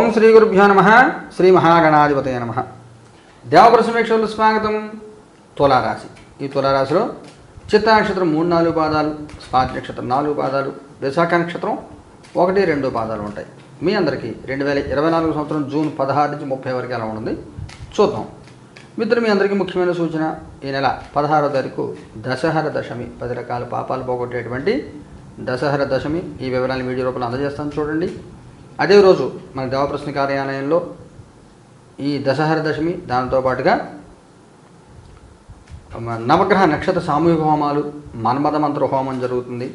ఓం శ్రీ గురుభ్యో నమ శ్రీ మహాగణాధిపతయ నమ. దేవపుర సమీక్షలు స్వాగతం. తులారాశి. ఈ తులారాశిలో చిత్త నక్షత్రం మూడు నాలుగు పాదాలు స్వాతి నక్షత్రం నాలుగు పాదాలు విశాఖ నక్షత్రం ఒకటి రెండు పాదాలు ఉంటాయి. మీ అందరికీ రెండు వేల ఇరవై నాలుగు సంవత్సరం జూన్ పదహారు నుంచి ముప్పై వరకు ఎలా ఉంటుంది? చూద్దాం. మిత్రులు మీ అందరికీ ముఖ్యమైన సూచన ఈ నెల పదహారో తారీఖు దశహర దశమి. పది రకాల పాపాలు పోగొట్టేటువంటి దశహర దశమి. ఈ వివరాలు వీడియో రూపంలో అందజేస్తాను. చూడండి. అదే రోజు మన దేవప్రశ్న కార్యాలయంలో ఈ దశహర దశమి దానితో పాటుగా నవగ్రహ నక్షత్ర సామూహిక హోమాలు మన్మథ మంత్ర హోమం జరుగుతుంది.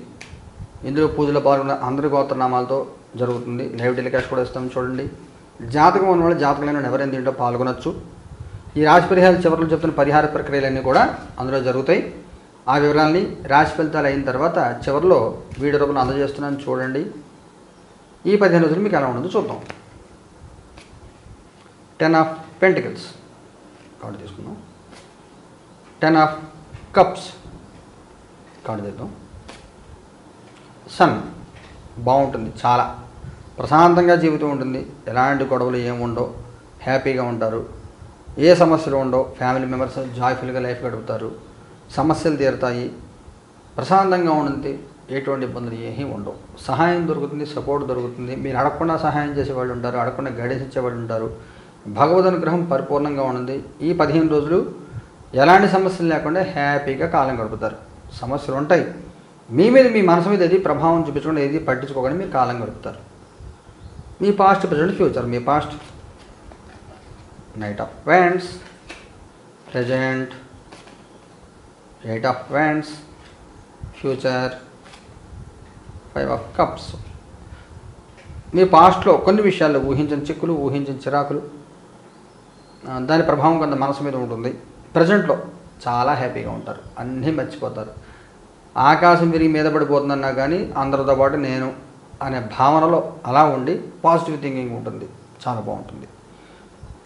ఇందులో పూజలో పాల్గొన్న అందరి గోత్రనామాలతో జరుగుతుంది. లైవ్ టెలికాస్ట్ కూడా ఇస్తాం చూడండి. జాతకం ఉన్న వాళ్ళు జాతకంలో ఎవరైనా దీంట్లో పాల్గొనొచ్చు. ఈ రాశి పరిహారాలు చివరిలో చెప్తున్న పరిహార ప్రక్రియలన్నీ కూడా అందులో జరుగుతాయి. ఆ వివరాలని రాశి ఫలితాలు అయిన తర్వాత చివరిలో వీడియో రూపంలో అందజేస్తున్నాను చూడండి. ఈ పదిహేను రోజులు మీకు ఎలా ఉండదు చూద్దాం. టెన్ ఆఫ్ పెంటికల్స్ కార్డు తీసుకుందాం. టెన్ ఆఫ్ కప్స్ కార్డు తీద్దాం. సన్ బాగుంటుంది చాలా. ప్రశాంతంగా జీవితం ఉంటుంది. ఎలాంటి గొడవలు ఏముండవు హ్యాపీగా ఉంటారు. ఏ సమస్యలు ఉండవు. ఫ్యామిలీ మెంబర్స్ జాయ్ఫుల్గా లైఫ్ గడుపుతారు. సమస్యలు తీరుతాయి. ప్రశాంతంగా ఉంటుంది. ఎటువంటి ఇబ్బందులు ఏమీ ఉండవు. సహాయం దొరుకుతుంది సపోర్ట్ దొరుకుతుంది. మీరు అడగకుండా సహాయం చేసేవాళ్ళు ఉంటారు అడగకుండా గైడెన్స్ ఇచ్చేవాళ్ళు ఉంటారు. భగవద్ అనుగ్రహం పరిపూర్ణంగా ఉంది ఈ పదిహేను రోజులు ఎలాంటి సమస్యలు లేకుండా హ్యాపీగా కాలం గడుపుతారు. సమస్యలు ఉంటాయి. మీ మీద మీ మనసు మీద ఏది ప్రభావం చూపించకుండా ఏది పట్టించుకోకుండా మీరు కాలం గడుపుతారు. మీ past present future me past nine of wands present eight of wands future five of cups. మీ పాస్ట్లో కొన్ని విషయాల్లో ఊహించిన చిక్కులు ఊహించిన చిరాకులు దాని ప్రభావం కొంత మనసు మీద ఉంటుంది. ప్రజెంట్లో చాలా హ్యాపీగా ఉంటారు. అన్నీ మర్చిపోతారు. ఆకాశం విరిగి మీద పడిపోతుందన్నా కానీ అందరితో పాటు నేను అనే భావనలో అలా ఉండి పాజిటివ్ థింకింగ్ ఉంటుంది. చాలా బాగుంటుంది.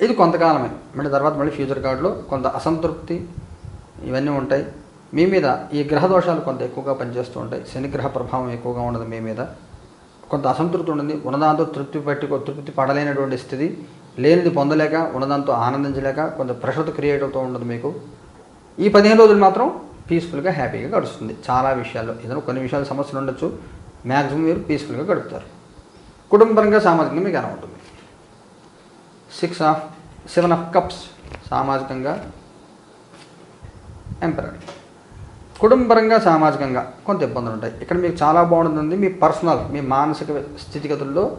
ఇది కొంతకాలమే. మళ్ళీ తర్వాత మళ్ళీ ఫ్యూచర్ కార్డులో కొంత అసంతృప్తి ఇవన్నీ ఉంటాయి. మీ మీద ఈ గ్రహ దోషాలు కొంత ఎక్కువగా పనిచేస్తూ ఉంటాయి. శనిగ్రహ ప్రభావం ఎక్కువగా ఉండదు మీ మీద. కొంత అసంతృప్తి ఉంటుంది. ఉన్నదాంతో తృప్తి పట్టి తృప్తి పడలేనటువంటి స్థితి లేనిది పొందలేక ఉన్నదాంతో ఆనందించలేక కొంత ప్రెషర్తో క్రియేట్ అవుతూ ఉండదు మీకు. ఈ పదిహేను రోజులు మాత్రం పీస్ఫుల్గా హ్యాపీగా గడుస్తుంది. చాలా విషయాల్లో. ఏదైనా కొన్ని విషయాలు సమస్యలు ఉండొచ్చు. మ్యాక్సిమం మీరు పీస్ఫుల్గా గడుపుతారు. కుటుంబపరంగా సామాజికంగా మీకు ఎలా ఉంటుంది? Six of seven of cups సామాజికంగా ఎంపరర్ కుటుంబరంగా సామాజికంగా కొంత ఇబ్బందులు ఉంటాయి. ఇక్కడ మీకు చాలా బాగుంటుంది మీ పర్సనల్ మీ మానసిక స్థితిగతుల్లో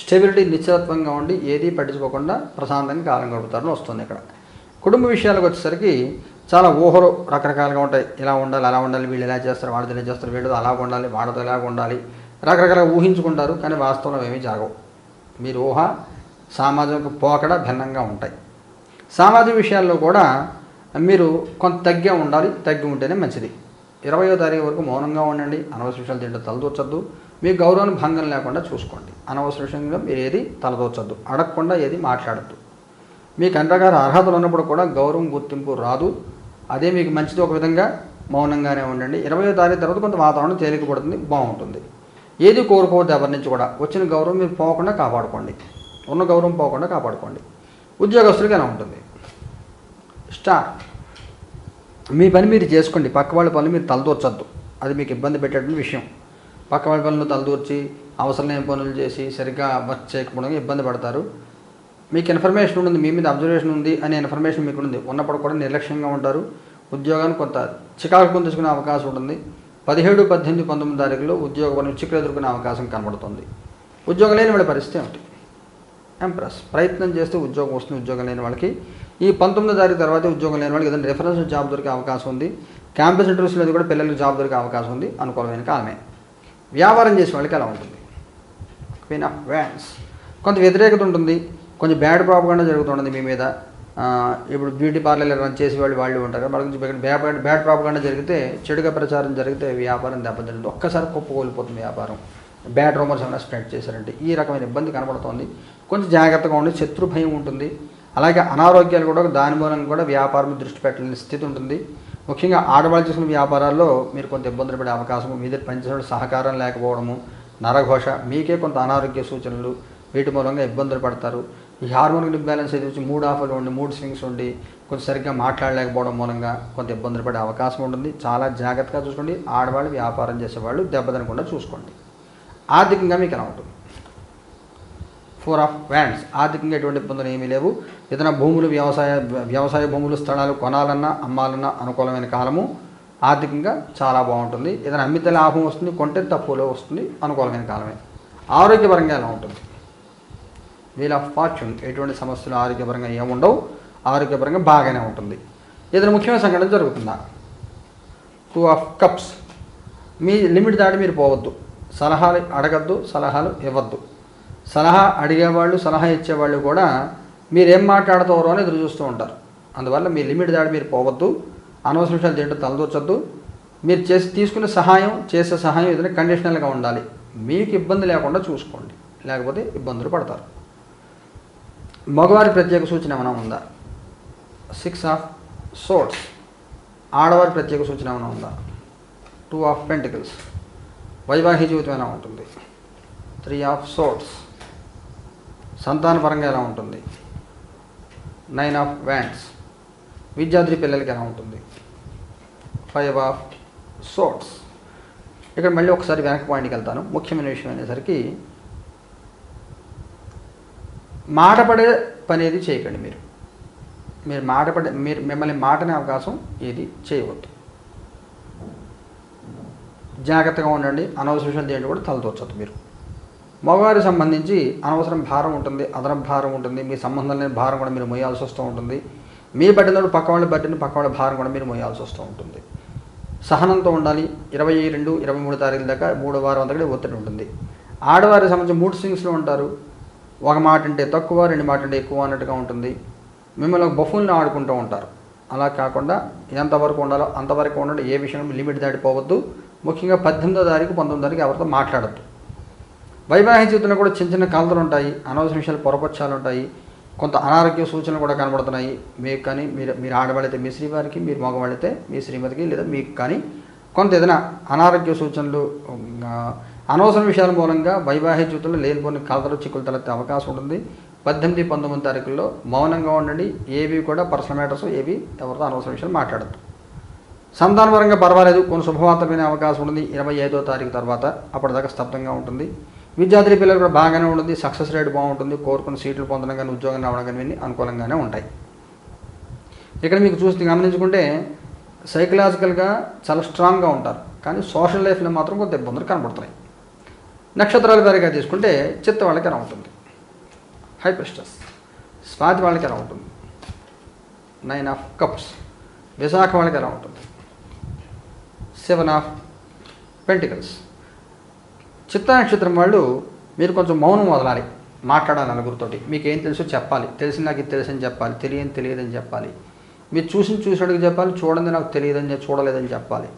స్టెబిలిటీ నిశ్చితత్వంగా ఉండి ఏది పట్టించుకోకుండా ప్రశాంతంగా కాలం గడుపుతారని వస్తుంది ఇక్కడ. కుటుంబ విషయాలకు వచ్చేసరికి చాలా ఊహలు రకరకాలుగా ఉంటాయి. ఇలా ఉండాలి అలా ఉండాలి వీళ్ళు ఎలా చేస్తారు వాళ్ళతో ఇలా చేస్తారు వీళ్ళు అలా ఉండాలి వాళ్ళతో ఎలా ఉండాలి. రకరకాలుగా ఊహించుకుంటారు కానీ వాస్తవంలో ఏమీ జరగవు. మీరు ఊహ సామాజిక పోకడ భిన్నంగా ఉంటాయి. సామాజిక విషయాల్లో కూడా మీరు కొంత తగ్గే ఉండాలి తగ్గి ఉంటేనే మంచిది. ఇరవయో తారీఖు వరకు మౌనంగా ఉండండి అనవసర విషయాలు తింటే తలదూర్చద్దు. మీ గౌరవం భంగం లేకుండా చూసుకోండి. అనవసర విషయంగా మీరు ఏది తలదూర్చద్దు. అడగకుండా ఏది మాట్లాడద్దు. మీకు అంతగారు అర్హతలు ఉన్నప్పుడు కూడా గౌరవం గుర్తింపు రాదు. అదే మీకు మంచిది ఒక విధంగా మౌనంగానే ఉండండి. ఇరవయో తారీఖు తర్వాత కొంత వాతావరణం తేలికపడుతుంది బాగుంటుంది. ఏది కోరుకోవద్దు ఎవరి నుంచి కూడా వచ్చిన గౌరవం మీరు పోకుండా కాపాడుకోండి. ఉన్న గౌరవం పోకుండా కాపాడుకోండి. ఉద్యోగస్తులకి ఎలా ఉంటుంది? స్టార్. మీ పని మీరు చేసుకోండి. పక్క వాళ్ళ పనులు మీరు తలదూర్చొద్దు. అది మీకు ఇబ్బంది పెట్టేటువంటి విషయం. పక్క వాళ్ళ పనులు తలదూర్చి అవసరం లేని పనులు చేసి సరిగ్గా వర్క్ చేయకపోవడం ఇబ్బంది పడతారు. మీకు ఇన్ఫర్మేషన్ ఉంది మీ మీద అబ్జర్వేషన్ ఉంది అనే ఇన్ఫర్మేషన్ మీకు ఉంది. ఉన్నప్పుడు కూడా నిర్లక్ష్యంగా ఉంటారు. ఉద్యోగాన్ని కొంత చికాకు పొందుకునే అవకాశం ఉంటుంది. పదిహేడు పద్దెనిమిది పంతొమ్మిది తారీఖులో ఉద్యోగ పని చిక్కులు ఎదుర్కొనే అవకాశం కనబడుతుంది. ఉద్యోగం లేని వాళ్ళ పరిస్థితి ఏమిటి? ఎంప్రెస్ ప్రయత్నం చేస్తే ఉద్యోగం వస్తుంది. ఉద్యోగం లేని వాళ్ళకి ఈ పంతొమ్మిదో తారీఖు తర్వాత ఉద్యోగం లేని వాళ్ళకి ఏదైనా రెఫరెన్స్ జాబ్ దొరికే అవకాశం ఉంది. క్యాంపస్ ఇంటర్వ్యూస్లో కూడా పిల్లలకు జాబ్ దొరికే అవకాశం ఉంది. అనుకూలమైన కాలమే వ్యాపారం చేసే వాళ్ళకి ఎలా ఉంటుంది? క్వీన్ ఆఫ్ వ్యాన్స్ కొంత వ్యతిరేకత ఉంటుంది. కొంచెం బ్యాడ్ ప్రాపగండా జరుగుతుంటుంది మీ మీద. ఇప్పుడు బ్యూటీ పార్లర్ రన్ చేసే వాళ్ళు వాళ్ళు ఉంటారు. వాళ్ళ గురించి బ్యాడ్ బ్యాడ్ ప్రాపగండా జరిగితే చెడుగా ప్రచారం జరిగితే వ్యాపారం దెబ్బతింటుంది. ఒక్కసారి కుప్పకూలిపోతుంది వ్యాపారం. బ్యాడ్ రూమర్స్ ఏమైనా స్ప్రెడ్ చేశారంటే ఈ రకమైన ఇబ్బంది కనబడుతోంది. కొంచెం జాగ్రత్తగా ఉండి శత్రు భయం ఉంటుంది. అలాగే అనారోగ్యాలు కూడా దాని మూలంగా కూడా వ్యాపారం దృష్టి పెట్టలేని స్థితి ఉంటుంది. ముఖ్యంగా ఆడవాళ్ళు చేసిన వ్యాపారాల్లో మీరు కొంత ఇబ్బందులు పడే అవకాశం మీ దగ్గర పనిచేసే సహకారం లేకపోవడము నరఘోష మీకే కొంత అనారోగ్య సూచనలు వీటి మూలంగా ఇబ్బందులు పడతారు. ఈ హార్మోన్ ఇంబ్యాలెన్స్ అయితే వచ్చి మూడు ఆఫర్లు ఉండి మూడు స్వింగ్స్ ఉండి కొంచెం సరిగ్గా మాట్లాడలేకపోవడం మూలంగా కొంత ఇబ్బందులు పడే అవకాశం ఉంటుంది. చాలా జాగ్రత్తగా చూసుకోండి. ఆడవాళ్ళు వ్యాపారం చేసేవాళ్ళు దెబ్బతినకుండా చూసుకోండి. ఆర్థికంగా మీకు ఎలా ఉంటుంది? ఫోర్ ఆఫ్ వ్యాండ్స్ ఆర్థికంగా ఎటువంటి ఇబ్బందులు ఏమీ లేవు. ఏదైనా భూములు వ్యవసాయ వ్యవసాయ భూములు స్థలాలు కొనాలన్నా అమ్మాలన్నా అనుకూలమైన కాలము. ఆర్థికంగా చాలా బాగుంటుంది. ఏదైనా అమ్మితే లాభం వస్తుంది కొంటే తక్కువలో వస్తుంది అనుకూలమైన కాలమే. ఆరోగ్యపరంగా ఎలా ఉంటుంది? వీల్ ఆఫ్ ఫార్చ్యూన్ ఎటువంటి సమస్యలు ఆరోగ్యపరంగా ఏముండవు ఆరోగ్యపరంగా బాగానే ఉంటుంది. ఏదైనా ముఖ్యమైన సంఘటన జరుగుతుందా? టూ ఆఫ్ కప్స్ మీ లిమిట్ దాటి మీరు పోవద్దు. సలహాలు అడగద్దు సలహాలు ఇవ్వద్దు. సలహా అడిగేవాళ్ళు సలహా ఇచ్చేవాళ్ళు కూడా మీరేం మాట్లాడతారో అని ఎదురు చూస్తూ ఉంటారు. అందువల్ల మీ లిమిట్ దాడి మీరు పోవద్దు అనవసర విషయాలు దేంటో తలదూర్చొద్దు. మీరు చేసి తీసుకునే సహాయం చేసే సహాయం ఏదైనా కండిషనల్గా ఉండాలి. మీకు ఇబ్బంది లేకుండా చూసుకోండి. లేకపోతే ఇబ్బందులు పడతారు. మగవారి ప్రత్యేక సూచన ఏమైనా ఉందా? సిక్స్ ఆఫ్ సోట్స్ ఆడవారి ప్రత్యేక సూచన ఏమైనా ఉందా? టూ ఆఫ్ పెంటికల్స్ వైవాహిక జీవితం ఎలా ఉంటుంది? త్రీ ఆఫ్ సోట్స్ సంతానపరంగా ఎలా ఉంటుంది? నైన్ ఆఫ్ వ్యాండ్స్ విద్యార్థి పిల్లలకి ఎలా ఉంటుంది? ఫైవ్ ఆఫ్ సోట్స్ ఇక్కడ మళ్ళీ ఒకసారి వెనక పాయింట్కి వెళ్తాను. ముఖ్యమైన విషయం అనేసరికి మాటపడే పని ఏది చేయకండి మీరు. మీరు మాటపడే మీరు మిమ్మల్ని మాటనే అవకాశం ఏది చేయవద్దు. జాగ్రత్తగా ఉండండి. అనవసర విషయాలు దేంట్లో కూడా తలదూర్చొద్దు మీరు. మగవారికి సంబంధించి అనవసరం భారం ఉంటుంది అదనపు భారం ఉంటుంది మీ సంబంధం లేని భారం కూడా మీరు మోయాల్సి వస్తూ ఉంటుంది. మీ బట్టినప్పుడు పక్క వాళ్ళ బట్టిన పక్క వాళ్ళ భారం కూడా మీరు మోయాల్సి వస్తూ ఉంటుంది. సహనంతో ఉండాలి. ఇరవై రెండు ఇరవై మూడు తారీఖుల దాకా మూడు వారం అంతకడే ఒత్తిడి ఉంటుంది. ఆడవారికి సంబంధించి మూడు స్వింగ్స్లో ఉంటారు. ఒక మాట అంటే తక్కువ రెండు మాట అంటే ఎక్కువ అన్నట్టుగా ఉంటుంది. మిమ్మల్ని బఫుల్ని ఆడుకుంటూ ఉంటారు. అలా కాకుండా ఎంతవరకు ఉండాలో అంతవరకు ఉండండి. ఏ విషయం లిమిట్ దాటిపోవద్దు. ముఖ్యంగా పద్దెనిమిదో తారీఖు పంతొమ్మిది తారీఖు ఎవరితో మాట్లాడద్దు. వైవాహిక జీవితంలో కూడా చిన్న చిన్న కలతలు ఉంటాయి అనవసర విషయాలు పొరపక్షాలు ఉంటాయి కొంత అనారోగ్య సూచనలు కూడా కనబడుతున్నాయి. మీకు కానీ మీరు మీరు ఆడవాళ్ళైతే మీ శ్రీవారికి మీరు మగవాళ్ళైతే మీ శ్రీమతికి లేదా మీకు కానీ కొంత ఏదైనా అనారోగ్య సూచనలు అనవసర విషయాల మూలంగా వైవాహిక జీవితంలో లేనిపోని కలతలు చిక్కులు తలెత్తే అవకాశం ఉంటుంది. పద్దెనిమిది పంతొమ్మిది తారీఖుల్లో మౌనంగా ఉండండి. ఏవి కూడా పర్సనల్ మ్యాటర్స్ ఏవి ఎవరితో అనవసర విషయాలు మాట్లాడద్దు. సంతానపరంగా పర్వాలేదు. కొన్ని శుభవార్తమైన అవకాశం ఉంటుంది. ఇరవై ఐదో తారీఖు తర్వాత అప్పటిదాకా స్తబ్దంగా ఉంటుంది. విద్యార్థి పిల్లలు కూడా బాగానే ఉంటుంది సక్సెస్ రేట్ బాగుంటుంది కోరుకున్న సీట్లు పొందడం కానీ ఉద్యోగం రావడం కానీ ఇవన్నీ అనుకూలంగానే ఉంటాయి. ఇక్కడ మీకు చూసి గమనించుకుంటే సైకలాజికల్గా చాలా స్ట్రాంగ్గా ఉంటారు కానీ సోషల్ లైఫ్లో మాత్రం కొంత ఇబ్బందులు కనబడుతున్నాయి. నక్షత్రాల వారిగా తీసుకుంటే చిత్త వాళ్ళకి ఎలా ఉంటుంది? హైపెస్టస్ స్వాతి వాళ్ళకి ఎలా ఉంటుంది? నైన్ ఆఫ్ కప్స్ విశాఖ వాళ్ళకి ఎలా ఉంటుంది? సెవెన్ ఆఫ్ పెంటికల్స్ చిత్త నక్షత్రం వాళ్ళు మీరు కొంచెం మౌనం వదలాలి మాట్లాడాలి నలుగురితోటి. మీకు ఏం తెలుసో చెప్పాలి. తెలిసిన నాకు ఇది తెలుసని చెప్పాలి. తెలియని తెలియదని చెప్పాలి. మీరు చూసి చూసినట్టుగా చెప్పాలి చూడండి నాకు తెలియదని చూడలేదని చెప్పాలి.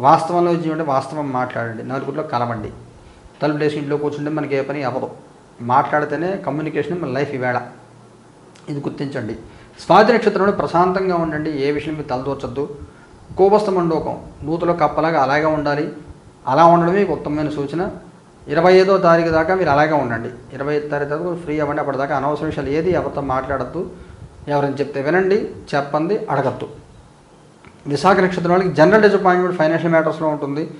వాస్తవంలో జీవంటే వాస్తవం మాట్లాడండి. నలుగురిలో కలవండి. తలుపు లేసి ఇంట్లో కూర్చుంటే మనకి ఏ పని అవ్వదు. మాట్లాడితేనే కమ్యూనికేషన్ మన లైఫ్ ఈవేళ. ఇది గుర్తించండి. స్వాతి నక్షత్రంలో ప్రశాంతంగా ఉండండి. ఏ విషయం మీరు తలదూర్చద్దు. కోపస్థ మండోకం నూతులో కప్పలాగా అలాగే ఉండాలి. అలా ఉండడమే ఉత్తమమైన సూచన. ఇరవై ఐదో తారీఖు దాకా మీరు అలాగే ఉండండి. ఇరవై ఐదు తారీఖు దాకా ఫ్రీ అవ్వండి. అప్పటిదాకా అనవసర విషయాలు ఏది ఎవరితో మాట్లాడద్దు. ఎవరైనా చెప్తే వినండి చెప్పండి అడగద్దు. విశాఖ నక్షత్రం వాళ్ళకి జనరల్ డిసప్పాయింట్మెంట్ ఫైనాన్షియల్ మ్యాటర్స్లో ఉంటుంది.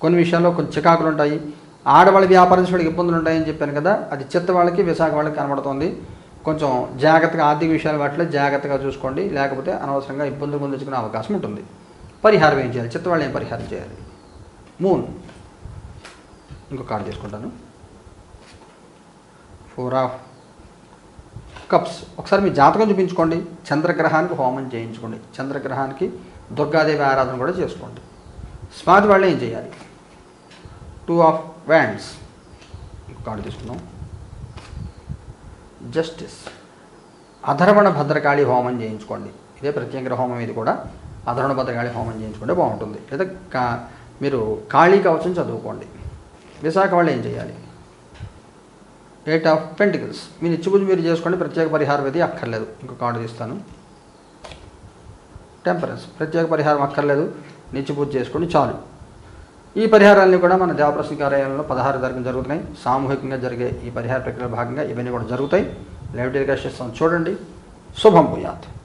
కొన్ని విషయాల్లో కొన్ని చికాకులు ఉంటాయి. ఆడవాళ్ళ వ్యాపారం వాళ్ళకి ఇబ్బందులు ఉంటాయని చెప్పాను కదా అది చిత్త వాళ్ళకి విశాఖ వాళ్ళకి కనబడుతుంది. కొంచెం జాగ్రత్తగా ఆర్థిక విషయాల వాటిలో జాగ్రత్తగా చూసుకోండి. లేకపోతే అనవసరంగా ఇబ్బందులు పొందించుకునే అవకాశం ఉంటుంది. పరిహారం ఏం చేయాలి? చిత్త వాళ్ళు ఏం పరిహారం చేయాలి? మూన్. ఇంకో కార్డు తీసుకుంటాను. ఫోర్ ఆఫ్ కప్స్ ఒకసారి మీ జాతకం చూపించుకోండి. చంద్రగ్రహానికి హోమం చేయించుకోండి. చంద్రగ్రహానికి దుర్గాదేవి ఆరాధన కూడా చేసుకోండి. స్మార్ట్ వాళ్ళు ఏం చేయాలి? టూ ఆఫ్ వ్యాండ్స్ కార్డు తీసుకున్నాం జస్టిస్ అధర్వణ భద్రకాళి హోమం చేయించుకోండి. ఇదే ప్రత్యేక హోమం ఇది కూడా. అధర్వణ భద్రకాళి హోమం చేయించుకుంటే బాగుంటుంది. లేదా కా మీరు కాళీ కవచం చదువుకోండి. విశాఖ వాళ్ళు ఏం చేయాలి? ఎయిట్ ఆఫ్ పెంటికల్స్ మీరు నిత్యపూజ మీరు చేసుకోండి ప్రత్యేక పరిహారం ఇది అక్కర్లేదు. ఇంకో కార్డు తీస్తాను. టెంపరెన్స్ ప్రత్యేక పరిహారం అక్కర్లేదు. నిత్యపూజ చేసుకోండి చాలు. ఈ పరిహారాలన్నీ కూడా మన దేవప్రశ్న కార్యాలయంలో పదహారు తారీఖున జరుగుతున్నాయి. సామూహికంగా జరిగే ఈ పరిహార ప్రక్రియలో భాగంగా ఇవన్నీ కూడా జరుగుతాయి. లైవ్ డెలికేషన్ చూడండి. శుభం భూయాత్.